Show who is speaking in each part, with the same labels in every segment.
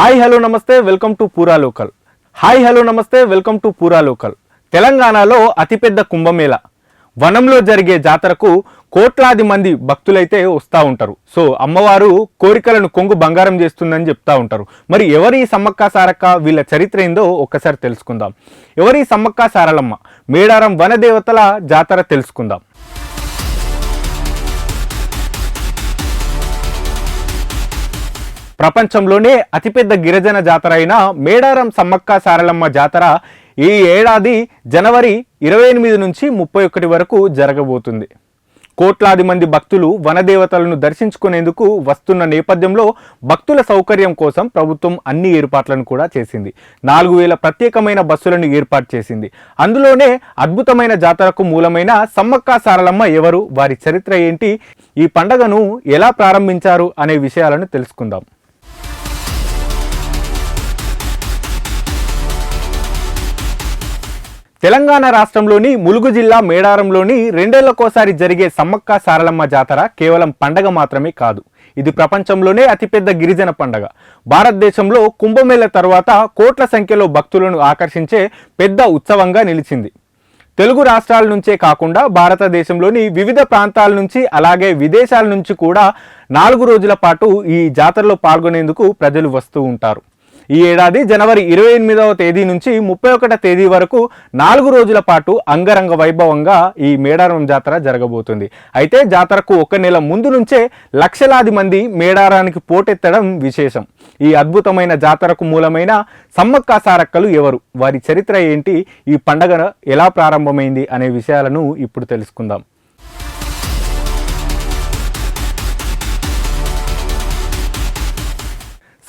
Speaker 1: Hi hello namaste welcome to Pura local. Hi hello namaste welcome to Pura local. తెలంగాణలో అతిపెద్ద కుంభమేళ. వనంలో జరిగే జాతరకు కోట్లాది మంది భక్తులైతే వస్తూ ఉంటారు. సో అమ్మవారు కోరికలను కొంగు బంగారం చేస్తుందని చెప్తా ఉంటారు. మరి ఎవరి సమ్మక్క సారక్క వీళ్ళ చరిత్ర ఏందో ఒక్కసారి తెలుసుకుందాం. ఎవరి సమ్మక్క సారలమ్మ? మేడారం వనదేవతల జాతర తెలుసుకుందాం. ప్రపంచంలోనే అతిపెద్ద గిరిజన జాతర అయిన మేడారం సమ్మక్క సారలమ్మ జాతర ఈ ఏడాది జనవరి ఇరవై ఎనిమిది నుంచి ముప్పై ఒకటి వరకు జరగబోతుంది. కోట్లాది మంది భక్తులు వనదేవతలను దర్శించుకునేందుకు వస్తున్న నేపథ్యంలో భక్తుల సౌకర్యం కోసం ప్రభుత్వం అన్ని ఏర్పాట్లను కూడా చేసింది. నాలుగు వేల ప్రత్యేకమైన బస్సులను ఏర్పాటు చేసింది. అందులోనే అద్భుతమైన జాతరకు మూలమైన సమ్మక్క సారలమ్మ ఎవరు వారి చరిత్ర ఏంటి ఈ పండగను ఎలా ప్రారంభించారు అనే విషయాలను తెలుసుకుందాం. తెలంగాణ రాష్ట్రంలోని ములుగు జిల్లా మేడారంలోని రెండేళ్ళకోసారి జరిగే సమ్మక్క సారలమ్మ జాతర కేవలం పండగ మాత్రమే కాదు. ఇది ప్రపంచంలోనే అతిపెద్ద గిరిజన పండగ. భారతదేశంలో కుంభమేళ తర్వాత కోట్ల సంఖ్యలో భక్తులను ఆకర్షించే పెద్ద ఉత్సవంగా నిలిచింది. తెలుగు రాష్ట్రాల నుంచే కాకుండా భారతదేశంలోని వివిధ ప్రాంతాల నుంచి అలాగే విదేశాల నుంచి కూడా నాలుగు రోజుల పాటు ఈ జాతరలో పాల్గొనేందుకు ప్రజలు వస్తూ ఉంటారు. ఈ ఏడాది జనవరి ఇరవై ఎనిమిదవ తేదీ నుంచి ముప్పై ఒకట తేదీ వరకు నాలుగు రోజుల పాటు అంగరంగ వైభవంగా ఈ మేడారం జాతర జరగబోతుంది. అయితే జాతరకు ఒక నెల ముందు నుంచే లక్షలాది మంది మేడారానికి పోటెత్తడం విశేషం. ఈ అద్భుతమైన జాతరకు మూలమైన సమ్మక్క సారక్కలు ఎవరు? వారి చరిత్ర ఏంటి? ఈ పండగ ఎలా ప్రారంభమైంది? అనే విషయాలను ఇప్పుడు తెలుసుకుందాం.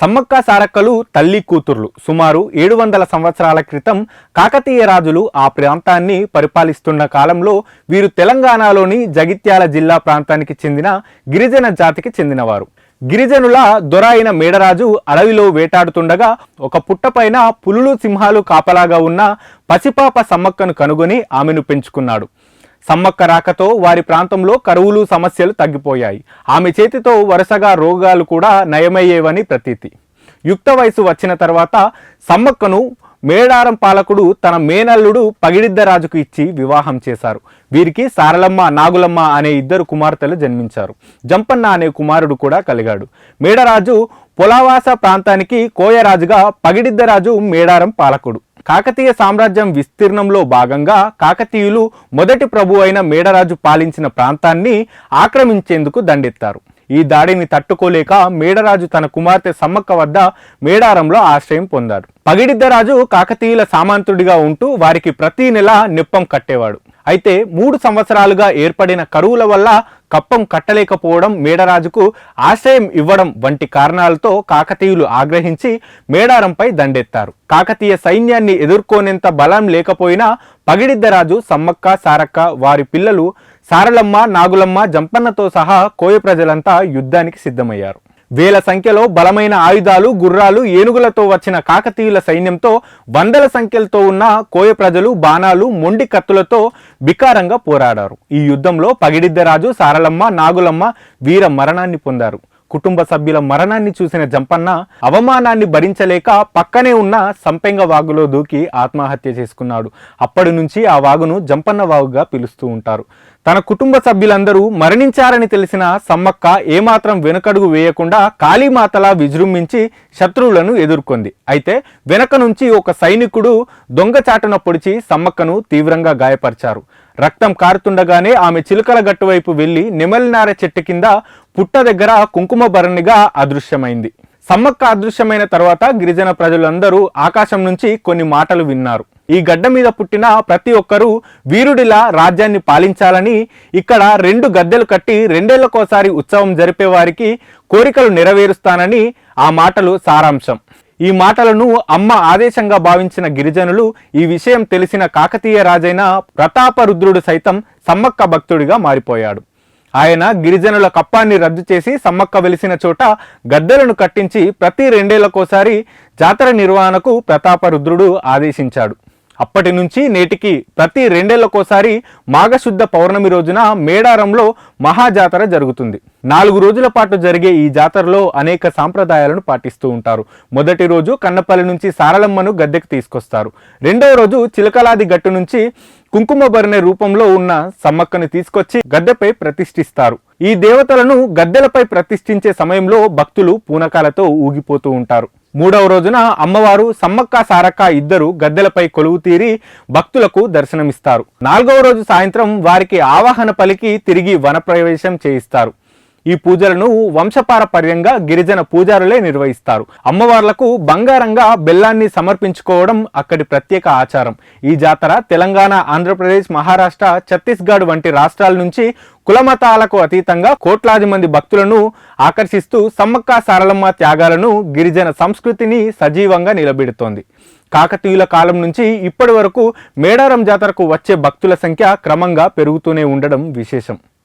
Speaker 1: సమ్మక్క సారక్కలు తల్లి కూతుర్లు. సుమారు ఏడు వందల సంవత్సరాల క్రితం కాకతీయ రాజులు ఆ ప్రాంతాన్ని పరిపాలిస్తున్న కాలంలో వీరు తెలంగాణలోని జగిత్యాల జిల్లా ప్రాంతానికి చెందిన గిరిజన జాతికి చెందినవారు. గిరిజనుల దొరాయిన మేడరాజు అడవిలో వేటాడుతుండగా ఒక పుట్టపైన పులులు సింహాలు కాపలాగా ఉన్న పసిపాప సమ్మక్కను కనుగొని ఆమెను పెంచుకున్నాడు. సమ్మక్క రాకతో వారి ప్రాంతంలో కరువులు సమస్యలు తగ్గిపోయాయి. ఆమె చేతితో వరుసగా రోగాలు కూడా నయమయ్యేవని ప్రతీతి. యుక్త వయసు వచ్చిన తర్వాత సమ్మక్కను మేడారం పాలకుడు తన మేనల్లుడు పగిడిద్దరాజుకు ఇచ్చి వివాహం చేశారు. వీరికి సారలమ్మ నాగులమ్మ అనే ఇద్దరు కుమార్తెలు జన్మించారు. జంపన్న అనే కుమారుడు కూడా కలిగాడు. మేడరాజు పొలావాస ప్రాంతానికి కోయరాజుగా పగిడిద్దరాజు మేడారం పాలకుడు. కాకతీయ సామ్రాజ్యం విస్తీర్ణంలో భాగంగా కాకతీయులు మొదటి ప్రభు అయిన మేడరాజు పాలించిన ప్రాంతాన్ని ఆక్రమించేందుకు దండెత్తారు. ఈ దాడిని తట్టుకోలేక మేడరాజు తన కుమార్తె సమ్మక్క వద్ద మేడారంలో ఆశ్రయం పొందాడు. పగిడిద్దరాజు కాకతీయుల సామంతుడిగా ఉంటూ వారికి ప్రతి నెల నిప్పం కట్టేవాడు. అయితే మూడు సంవత్సరాలుగా ఏర్పడిన కరువుల వల్ల కప్పం కట్టలేకపోవడం మేడరాజుకు ఆశ్రయం ఇవ్వడం వంటి కారణాలతో కాకతీయులు ఆగ్రహించి మేడారంపై దండెత్తారు. కాకతీయ సైన్యాన్ని ఎదుర్కొనేంత బలం లేకపోయినా పగిడిద్దరాజు సమ్మక్క సారక్క వారి పిల్లలు సారలమ్మ నాగులమ్మ జంపన్నతో సహా కోయ ప్రజలంతా యుద్ధానికి సిద్ధమయ్యారు. వేల సంఖ్యలో బలమైన ఆయుధాలు గుర్రాలు ఏనుగులతో వచ్చిన కాకతీయుల సైన్యంతో వందల సంఖ్యలతో ఉన్న కోయ ప్రజలు బాణాలు మొండి కత్తులతో బికారంగా పోరాడారు. ఈ యుద్ధంలో పగిడిద్దరాజు సారలమ్మ నాగులమ్మ వీర మరణాన్ని పొందారు. కుటుంబ సభ్యుల మరణాన్ని చూసిన జంపన్న అవమానాన్ని భరించలేక పక్కనే ఉన్న సంపెంగ వాగులో దూకి ఆత్మహత్య చేసుకున్నాడు. అప్పటి నుంచి ఆ వాగును జంపన్న వాగుగా పిలుస్తూ ఉంటారు. తన కుటుంబ సభ్యులందరూ మరణించారని తెలిసిన సమ్మక్క ఏమాత్రం వెనుకడుగు వేయకుండా కాళీమాతలా విజృంభించి శత్రువులను ఎదుర్కొంది. అయితే వెనక నుంచి ఒక సైనికుడు దొంగచాటున పొడిచి సమ్మక్కను తీవ్రంగా గాయపరిచారు. రక్తం కారుతుండగానే ఆమె చిలుకల గట్టు వైపు వెళ్ళి నెమలినార చెట్టు కింద పుట్ట దగ్గర కుంకుమ భరణిగా అదృశ్యమైంది. సమ్మక్క అదృశ్యమైన తర్వాత గిరిజన ప్రజలందరూ ఆకాశం నుంచి కొన్ని మాటలు విన్నారు. ఈ గడ్డ మీద పుట్టిన ప్రతి ఒక్కరూ వీరుడిలా రాజ్యాన్ని పాలించాలని ఇక్కడ రెండు గద్దెలు కట్టి రెండేళ్ళకోసారి ఉత్సవం జరిపే వారికి కోరికలు నెరవేరుస్తానని ఆ మాటలు సారాంశం. ఈ మాటలను అమ్మ ఆదేశంగా భావించిన గిరిజనులు ఈ విషయం తెలిసిన కాకతీయ రాజైన ప్రతాపరుద్రుడు సైతం సమ్మక్క భక్తుడిగా మారిపోయాడు. ఆయన గిరిజనుల కప్పాన్ని రద్దు చేసి సమ్మక్క వెలిసిన చోట గద్దెలను కట్టించి ప్రతి రెండేళ్ళకోసారి జాతర నిర్వహణకు ప్రతాపరుద్రుడు ఆదేశించాడు. అప్పటి నుంచి నేటికి ప్రతి రెండేళ్ళకోసారి మాఘశుద్ధ పౌర్ణమి రోజున మేడారంలో మహాజాతర జరుగుతుంది. నాలుగు రోజుల పాటు జరిగే ఈ జాతరలో అనేక సాంప్రదాయాలను పాటిస్తూ ఉంటారు. మొదటి రోజు కన్నపల్లి నుంచి సారలమ్మను గద్దెకు తీసుకొస్తారు. రెండవ రోజు చిలకలాది గట్టు నుంచి కుంకుమ భరణి రూపంలో ఉన్న సమ్మక్కను తీసుకొచ్చి గద్దెపై ప్రతిష్ఠిస్తారు. ఈ దేవతలను గద్దెలపై ప్రతిష్ఠించే సమయంలో భక్తులు పూనకాలతో ఊగిపోతూ ఉంటారు. మూడవ రోజున అమ్మవారు సమ్మక్క సారక్క ఇద్దరు గద్దెలపై కొలువు తీరి భక్తులకు దర్శనమిస్తారు. నాలుగవ రోజు సాయంత్రం వారికి ఆవాహన పలికి తిరిగి వనప్రవేశం చేయిస్తారు. ఈ పూజలను వంశపారపర్యంగా గిరిజన పూజారులే నిర్వహిస్తారు. అమ్మవార్లకు బంగారంగా బెల్లాన్ని సమర్పించుకోవడం అక్కడి ప్రత్యేక ఆచారం. ఈ జాతర తెలంగాణ ఆంధ్రప్రదేశ్ మహారాష్ట్ర ఛత్తీస్గఢ్ వంటి రాష్ట్రాల నుంచి కులమతాలకు అతీతంగా కోట్లాది మంది భక్తులను ఆకర్షిస్తూ సమ్మక్క సారలమ్మ త్యాగాలను గిరిజన సంస్కృతిని సజీవంగా నిలబెడుతోంది. కాకతీయుల కాలం నుంచి ఇప్పటి వరకు మేడారం జాతరకు వచ్చే భక్తుల సంఖ్య క్రమంగా పెరుగుతూనే ఉండడం విశేషం.